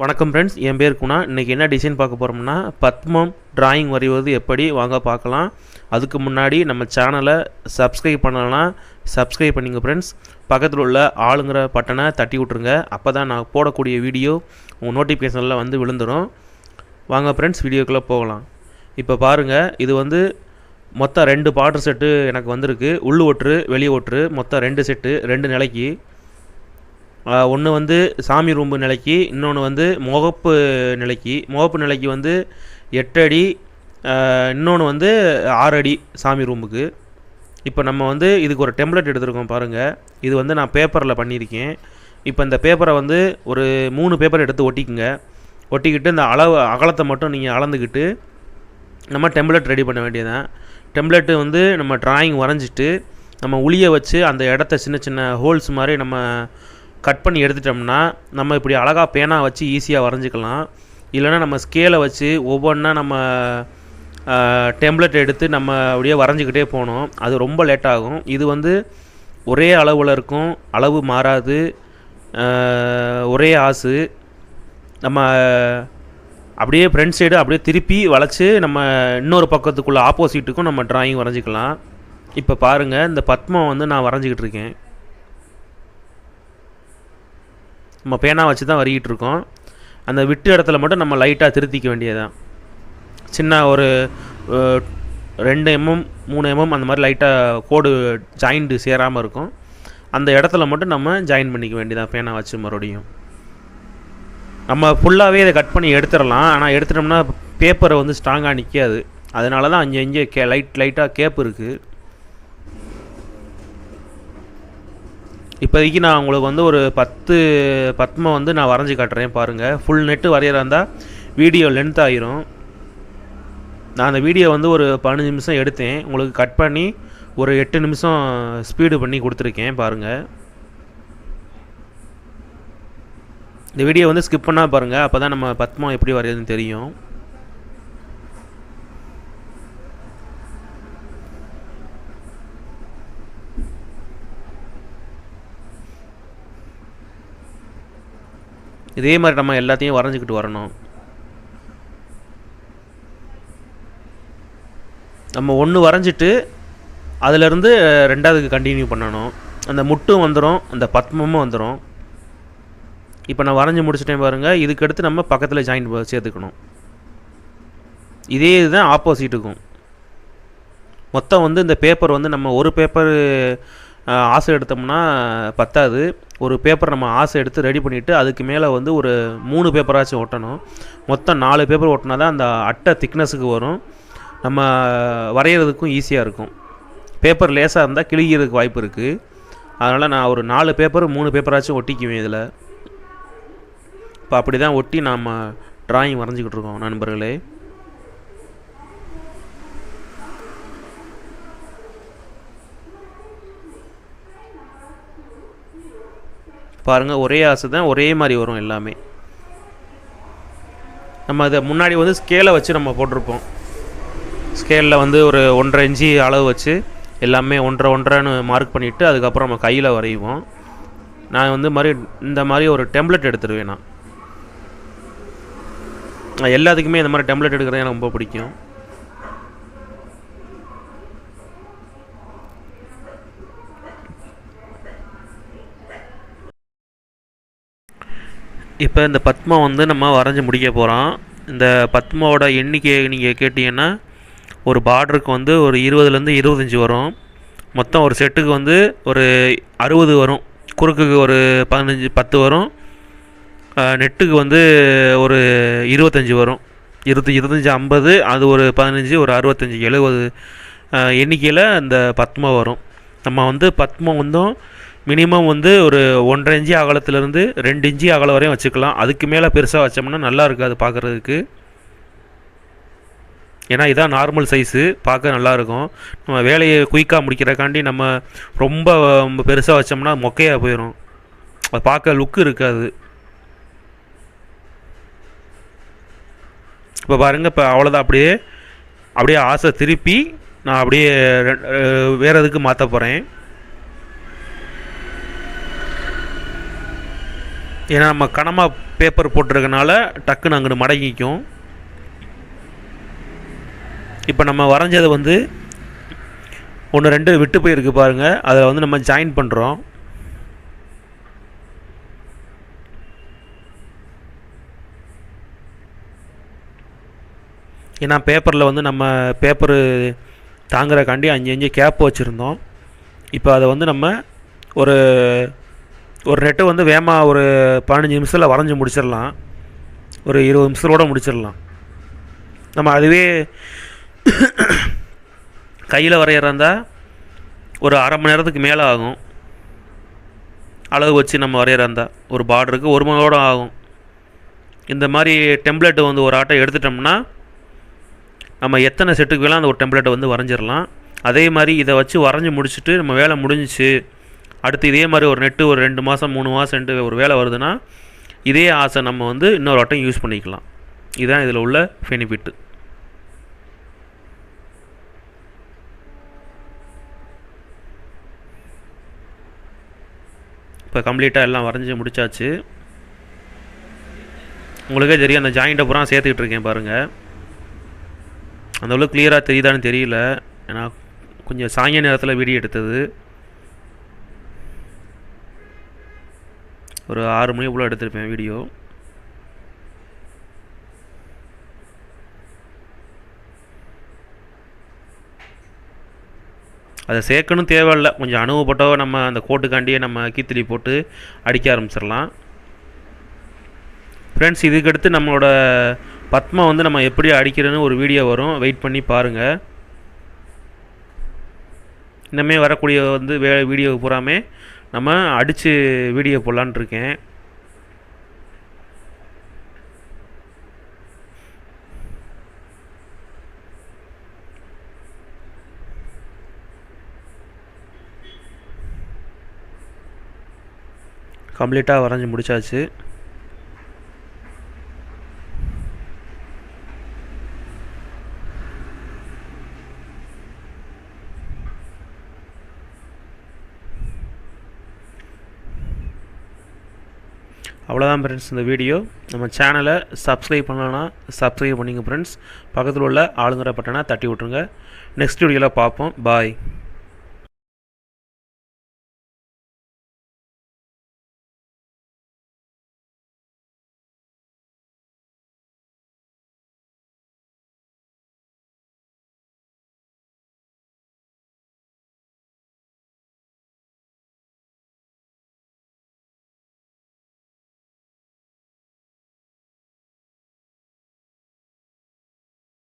வணக்கம் ஃப்ரெண்ட்ஸ் என் பேர் குணா. இன்றைக்கி என்ன டிசைன் பார்க்க போகிறோம்னா பத்மம் டிராயிங் வரைவது எப்படி? வாங்க பார்க்கலாம். அதுக்கு முன்னாடி நம்ம சேனலை சப்ஸ்கிரைப் பண்ணலாம் சப்ஸ்கிரைப் பண்ணிங்க ஃப்ரெண்ட்ஸ் பக்கத்தில் உள்ள ஆளுங்கிற பட்டனை தட்டி விட்ருங்க அப்போ தான் நான் போடக்கூடிய வீடியோ உங்கள் நோட்டிஃபிகேஷனில் வந்து விழுந்துடும் வாங்க ஃப்ரெண்ட்ஸ் வீடியோக்குள்ளே போகலாம். இப்போ பாருங்கள் இது வந்து மொத்தம் ரெண்டு பாட்ரு செட்டு எனக்கு வந்திருக்கு. உள் ஓட்டுரு வெளியே ஒட்ரு மொத்தம் ரெண்டு செட்டு ரெண்டு நிலைக்கு. ஒன்று வந்து சாமி ரூம்பு நிலைக்கு இன்னொன்று வந்து முகப்பு நிலைக்கு. முகப்பு நிலைக்கு வந்து எட்டு அடி இன்னொன்று வந்து ஆறு அடி சாமி ரூமுக்கு இப்போ நம்ம வந்து இதுக்கு ஒரு டெம்ப்ளேட் எடுத்திருக்கோம் பாருங்கள் இது வந்து நான் பேப்பரில் பண்ணியிருக்கேன். இப்போ இந்த பேப்பரை வந்து ஒரு மூணு பேப்பர் எடுத்து ஒட்டிக்குங்க. ஒட்டிக்கிட்டு இந்த அளவு அகலத்தை மட்டும் நீங்கள் அளந்துக்கிட்டு நம்ம டெம்ப்ளேட் ரெடி பண்ண வேண்டியதான் டெம்ப்ளேட்டு வந்து நம்ம டிராயிங் வரைஞ்சிட்டு நம்ம உளியை வச்சு அந்த இடத்த சின்ன சின்ன ஹோல்ஸ் மாதிரி நம்ம கட் பண்ணி எடுத்துட்டோம்னா நம்ம இப்படி அழகாக பேனா வச்சு ஈஸியாக வரைஞ்சிக்கலாம். இல்லைனா நம்ம ஸ்கேலை வச்சு ஒவ்வொன்றா நம்ம டெம்ப்ளெட் எடுத்து நம்ம அப்படியே வரைஞ்சிக்கிட்டே போகணும். அது ரொம்ப லேட் ஆகும். இது வந்து ஒரே அளவில் இருக்கும். அளவு மாறாது. ஒரே ஆசு. நம்ம அப்படியே ஃப்ரண்ட் சைடு அப்படியே திருப்பி வளைச்சி நம்ம இன்னொரு பக்கத்துக்குள்ளே ஆப்போசிட்டுக்கும் நம்ம ட்ராயிங் வரைஞ்சிக்கலாம். இப்போ பாருங்கள் இந்த பத்மம் வந்து நான் வரைஞ்சிக்கிட்டு இருக்கேன். நம்ம பேனா வச்சு தான் வரிகிட்டு இருக்கோம். அந்த விட்டு இடத்துல மட்டும் நம்ம லைட்டாக திருத்திக்க வேண்டியதான் சின்ன ஒரு ரெண்டு எம்எம் மூணு எம்எம் அந்த மாதிரி லைட்டாக கோடு ஜாயிண்ட்டு சேராமல் இருக்கும். அந்த இடத்துல மட்டும் நம்ம ஜாயின் பண்ணிக்க வேண்டியதான் பேனா வச்சு மறுபடியும். நம்ம ஃபுல்லாகவே இதை கட் பண்ணி எடுத்துடலாம். ஆனால் எடுத்துட்டோம்னா பேப்பரை வந்து ஸ்ட்ராங்காக நிற்காது அதனால தான் அங்கே இங்கே கே லைட் லைட்டாக கேப் இருக்குது இப்போதைக்கு நான் உங்களுக்கு வந்து ஒரு பத்து பத்மம் வந்து நான் வரைஞ்சி காட்டுறேன் பாருங்கள் ஃபுல் நெட்டு வரைகிறா இருந்தால் வீடியோ லென்த் ஆயிரும். நான் அந்த வீடியோ வந்து ஒரு பதினஞ்சு நிமிஷம் எடுத்தேன். உங்களுக்கு கட் பண்ணி ஒரு எட்டு நிமிஷம் ஸ்பீடு பண்ணி கொடுத்துருக்கேன் பாருங்கள் இந்த வீடியோ வந்து ஸ்கிப் பண்ணால் பாருங்கள் அப்போ தான் நம்ம பத்மம் எப்படி வரையுதுன்னு தெரியும். இதே மாதிரி நம்ம எல்லாத்தையும் வரைஞ்சிக்கிட்டு வரணும். நம்ம ஒன்று வரைஞ்சிட்டு அதிலேருந்து ரெண்டாவதுக்கு கண்டினியூ பண்ணணும். அந்த முட்டும் வந்துடும் அந்த பத்மமும் வந்துடும் இப்போ நான் வரைஞ்சி முடிச்சிட்டேன் பாருங்கள் இதுக்கடுத்து நம்ம பக்கத்தில் ஜாயின் சேர்த்துக்கணும். இதே இதுதான் ஆப்போசிட்டுக்கும் மொத்தம் வந்து இந்த பேப்பர் வந்து நம்ம ஒரு பேப்பர் ஆசை எடுத்தோம்னா பத்தாது. ஒரு பேப்பர் நம்ம ஆசை எடுத்து ரெடி பண்ணிவிட்டு அதுக்கு மேலே வந்து ஒரு மூணு பேப்பராச்சும் ஒட்டணும். மொத்தம் நாலு பேப்பர் ஒட்டினா தான் அந்த அட்டை திக்னஸுக்கு வரும். நம்ம வரைகிறதுக்கும் ஈஸியாக இருக்கும். பேப்பர் லேசாக இருந்தால் கிழிகிறதுக்கு வாய்ப்பு இருக்குது அதனால் நான் ஒரு நாலு பேப்பர் மூணு பேப்பராச்சும் ஒட்டிக்குவேன் இதில். இப்போ அப்படி தான் ஒட்டி நாம் ட்ராயிங் வரைஞ்சிக்கிட்டு இருக்கோம் நண்பர்களே. பாருங்கள் ஒரே ஆசை தான் ஒரே மாதிரி வரும் எல்லாமே. நம்ம அதை முன்னாடி வந்து ஸ்கேலை வச்சு நம்ம போட்டிருப்போம். ஸ்கேலில் வந்து ஒரு ஒன்றரை இன்ச்சி அளவு வச்சு எல்லாமே ஒன்றரை ஒன்றரைன்னு மார்க் பண்ணிவிட்டு அதுக்கப்புறம் நம்ம கையில் வரைவோம் நான் வந்து மாதிரி இந்த மாதிரி ஒரு டெம்ப்ளெட் எடுத்துருவேன் நான். எல்லாத்துக்குமே இந்த மாதிரி டெம்ப்ளெட் எடுக்கிறது எனக்கு ரொம்ப பிடிக்கும். இப்போ இந்த பத்மா வந்து நம்ம வரைஞ்சி முடிக்க போகிறோம் இந்த பத்மாவோட எண்ணிக்கை நீங்கள் கேட்டிங்கன்னா ஒரு பார்டருக்கு வந்து ஒரு இருபதுலேருந்து இருபத்தஞ்சி வரும். மொத்தம் ஒரு செட்டுக்கு வந்து ஒரு அறுபது வரும். குறுக்குக்கு ஒரு பதினஞ்சு பத்து வரும். நெட்டுக்கு வந்து ஒரு இருபத்தஞ்சி வரும். இருபத்தி இருபத்தஞ்சி ஐம்பது அது ஒரு பதினஞ்சு ஒரு அறுபத்தஞ்சி எழுபது எண்ணிக்கையில் இந்த பத்மா வரும். நம்ம வந்து பத்மா வந்தும். மினிமம் வந்து ஒரு ஒன்றரை இன்ச்சி அகலத்துலேருந்து ரெண்டு இன்ச்சி அகலம் வரையும் வச்சுக்கலாம். அதுக்கு மேலே பெருசாக வச்சோம்னா நல்லா இருக்காது பார்க்குறதுக்கு ஏன்னா இதான் நார்மல் சைஸு பார்க்க நல்லாயிருக்கும் நம்ம வேலையை குயிக்காக முடிக்கிறக்காண்டி நம்ம ரொம்ப பெருசாக வச்சோம்னா மொக்கையாக போயிடும் அது பார்க்க லுக்கு இருக்காது. இப்போ பாருங்கள் இப்போ அவ்வளோதான் அப்படியே அப்படியே ஆசை திருப்பி நான் அப்படியே வேறு எதுக்கு மாற்ற போகிறேன் ஏன்னா நம்ம கனமாக பேப்பர் போட்டிருக்கனால டக்குன்னு அங்கிட்டு மடங்கிக்கும். இப்போ நம்ம வரைஞ்சது வந்து ஒன்று ரெண்டு விட்டு போயிருக்கு பாருங்கள் அதில் வந்து நம்ம ஜாயின் பண்ணுறோம் ஏன்னா பேப்பரில் வந்து நம்ம பேப்பரு தாங்குறக்காண்டி அஞ்சு அஞ்சு கேப் வச்சுருந்தோம். இப்போ அதை வந்து நம்ம ஒரு ஒரு நெட்டு வந்து வேகமாக ஒரு பதினஞ்சு நிமிஷத்தில் வரைஞ்சி முடிச்சிடலாம். ஒரு இருபது நிமிஷத்தோடு முடிச்சிடலாம். நம்ம அதுவே கையில் வரைகிறதா இருந்தால் ஒரு அரை மணி நேரத்துக்கு மேலே ஆகும். அளவு வச்சு நம்ம வரைகிறதா ஒரு பார்டருக்கு ஒரு மணி நேரம் ஆகும். இந்த மாதிரி டெம்ப்ளேட்டு வந்து ஒரு ஆட்டை எடுத்துட்டோம்னா நம்ம எத்தனை செட்டுக்கு வேணால் அந்த ஒரு டெம்ப்ளேட்டை வந்து வரைஞ்சிடலாம். அதே மாதிரி இதை வச்சு வரைஞ்சி முடிச்சுட்டு நம்ம வேலை முடிஞ்சிச்சு. அடுத்து இதே மாதிரி ஒரு நெட்டு ஒரு ரெண்டு மாதம் மூணு மாதம் ரெண்டு ஒரு வேலை வருதுன்னா இதே ஆசை நம்ம வந்து இன்னொரு வட்டம் யூஸ் பண்ணிக்கலாம். இதுதான் இதில் உள்ள பெனிஃபிட்டு இப்போ கம்ப்ளீட்டாக எல்லாம் வரைஞ்சி முடிச்சாச்சு. உங்களுக்கே தெரியும் அந்த ஜாயிண்ட்டை பூரா சேர்த்துக்கிட்டு இருக்கேன் பாருங்கள் அந்த அளவுக்கு கிளியராக தெரியுதான்னு தெரியல. ஏன்னா கொஞ்சம் சாயங்கால நேரத்தில் வீடியோ எடுத்தது. ஒரு ஆறு மணி போல் எடுத்திருப்பேன் வீடியோ. அதை சேர்க்கணும் தேவையில்ல. கொஞ்சம் அனுபவப்பட்டோ நம்ம அந்த கோட்டுக்காண்டியே நம்ம கீத்தலி போட்டு அடிக்க ஆரம்பிச்சிடலாம். ஃப்ரெண்ட்ஸ் இதுக்கடுத்து நம்மளோட பத்மா வந்து நம்ம எப்படி அடிக்கிறேன்னு ஒரு வீடியோ வரும். வெயிட் பண்ணி பாருங்கள் இன்னமே வரக்கூடிய வந்து வே வீடியோ பூராமே நம்ம அடித்து வீடியோ போடலான் இருக்கேன். கம்ப்ளீட்டாக வரைஞ்சி முடிச்சாச்சு. அவ்வளோதான் ஃப்ரெண்ட்ஸ் இந்த வீடியோ. நம்ம சேனலை சப்ஸ்கிரைப் பண்ணலன்னா சப்ஸ்கிரைப் பண்ணிங்க ஃப்ரெண்ட்ஸ் பக்கத்தில் உள்ள ஆளுங்கிற பட்டனை தட்டி விட்ருங்க நெக்ஸ்ட் வீடியோவில் பார்ப்போம். பாய்